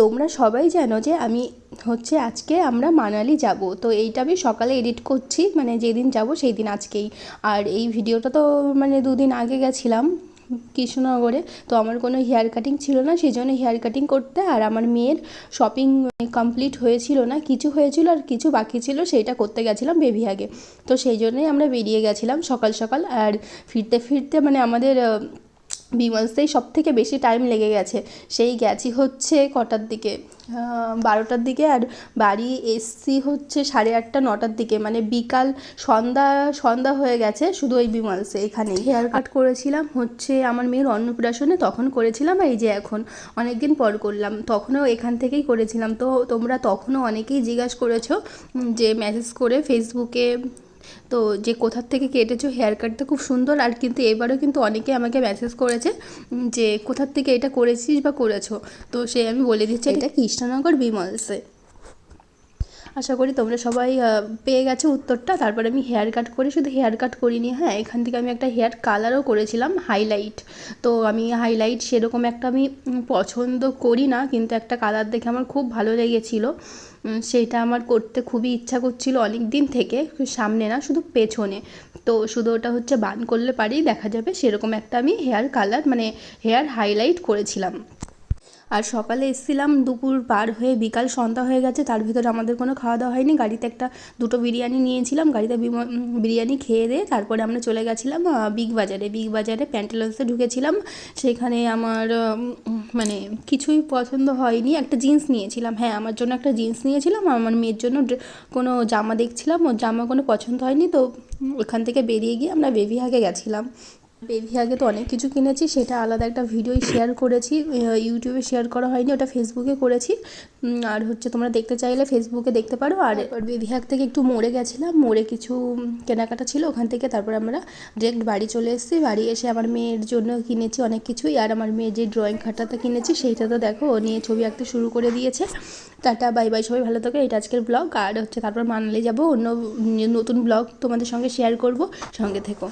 তোমরা সবাই জানো যে আমি হচ্ছে আজকে আমরা মানালি যাব। তো এইটা আমি সকালে এডিট করছি মানে যেদিন যাব সেই দিন আজকেই। আর এই ভিডিওটা তো মানে দুদিন আগে গেছিলাম কৃষ্ণনগরে, তো আমার কোনো হেয়ার কাটিং ছিল না সেই জন্য হেয়ার কাটিং করতে আর আমার মেয়ের শপিং কমপ্লিট হয়েছিল না, কিছু হয়েছিল আর কিছু বাকি ছিল সেইটা করতে গেছিলাম বেবি আগে। তো সেই জন্যই আমরা বেরিয়ে গেছিলাম সকাল সকাল আর ফিরতে ফিরতে মানে আমাদের বিমলসেই সব থেকে বেশি টাইম লেগে গেছে। সেই গেছি হচ্ছে কটার দিকে? বারোটার দিকে আর বাড়ি এসছি হচ্ছে সাড়ে আটটা নটার দিকে। মানে বিকাল সন্ধ্যা সন্ধ্যা হয়ে গেছে শুধু ওই বিমলসে এখানেই। হেয়ার কাট করেছিলাম হচ্ছে আমার মেয়ের অন্নপ্রাশনে তখন করেছিলাম আর এই যে এখন। অনেক দিন পর করলাম। তখনও এখান থেকেই করেছিলাম। তো তোমরা তখনও অনেকেই জিজ্ঞাসা করেছ যে মেসেজ করে ফেসবুকে তো যে কোথার থেকে কেটেছো হেয়ার কাটটা খুব সুন্দর, আর কিন্তু এবারও কিন্তু অনেকে আমাকে মেসেজ করেছে যে কোথার থেকে এটা করেছিস বা করেছ? তো সে আমি বলে দিচ্ছি এটা কৃষ্ণনগর বিমলসে। আশা করি তোমরা সবাই পেয়ে গেছো উত্তরটা। তারপরে আমি হেয়ার কাট করে শুধু হেয়ার কাট করিনি হ্যাঁ এখান থেকে আমি একটা হেয়ার কালারও করেছিলাম হাইলাইট তো আমি হাইলাইট সেরকম একটা আমি পছন্দ করি না, কিন্তু একটা কালার দেখে আমার খুব ভালো লেগেছিলো। সেটা আমার করতে খুবই ইচ্ছা করছিল অনেক দিন থেকে, সামনে না, শুধু পেছনে। তো শুধু ওটা হচ্ছে বান করলে পারেই দেখা যাবে, সেরকম একটা আমি হেয়ার কালার মানে হেয়ার হাইলাইট করেছিলাম। আর সকালে এসেছিলাম, দুপুর পার হয়ে বিকাল সন্ধ্যা হয়ে গেছে, তার ভিতরে আমাদের কোনো খাওয়া দাওয়া হয়নি। গাড়িতে একটা দুটো বিরিয়ানি নিয়েছিলাম, গাড়িতে বিরিয়ানি খেয়ে দিয়ে তারপরে আমরা চলে গেছিলাম বিগ বাজারে। বিগ বাজারে প্যান্টালন্সে ঢুকেছিলাম, সেখানে আমার মানে কিছুই পছন্দ হয়নি। একটা জিন্স নিয়েছিলাম হ্যাঁ আমার জন্য একটা জিন্স নিয়েছিলাম, আমার মেয়ের জন্য কোনো জামা দেখছিলাম, ওর জামা কোনো পছন্দ হয়নি, তো ওখান থেকে বেরিয়ে গিয়ে আমরা বেবি হাগে গেছিলাম। বেবি আগে তো অনেক কিছু কিনেছি সেটা আলাদা একটা ভিডিওই শেয়ার করেছি ইউটিউবে শেয়ার করা হয়নি ওটা ফেসবুকে করেছি। আর হচ্ছে তোমরা দেখতে চাইলে ফেসবুকে দেখতে পারো। আর এবার বেবি হাগ থেকে একটু মোড়ে গেছিলাম মোড়ে কিছু কেনাকাটা ছিল ওখান থেকে তারপর আমরা ডিরেক্ট বাড়ি চলে এসেছি। বাড়ি এসে আমার মেয়ের জন্য কিনেছি অনেক কিছুই আর আমার মেয়ের যে ড্রয়িং খাতাটা কিনেছি সেইটা তো দেখো ও নিয়ে ছবি আঁকতে শুরু করে দিয়েছে। টাটা বাই বাই সবাই ভালো থাকে এটা আজকের ব্লগ আর হচ্ছে তারপর মানালি যাব অন্য নতুন ব্লগ তোমাদের সঙ্গে শেয়ার করব। সঙ্গে থেকো।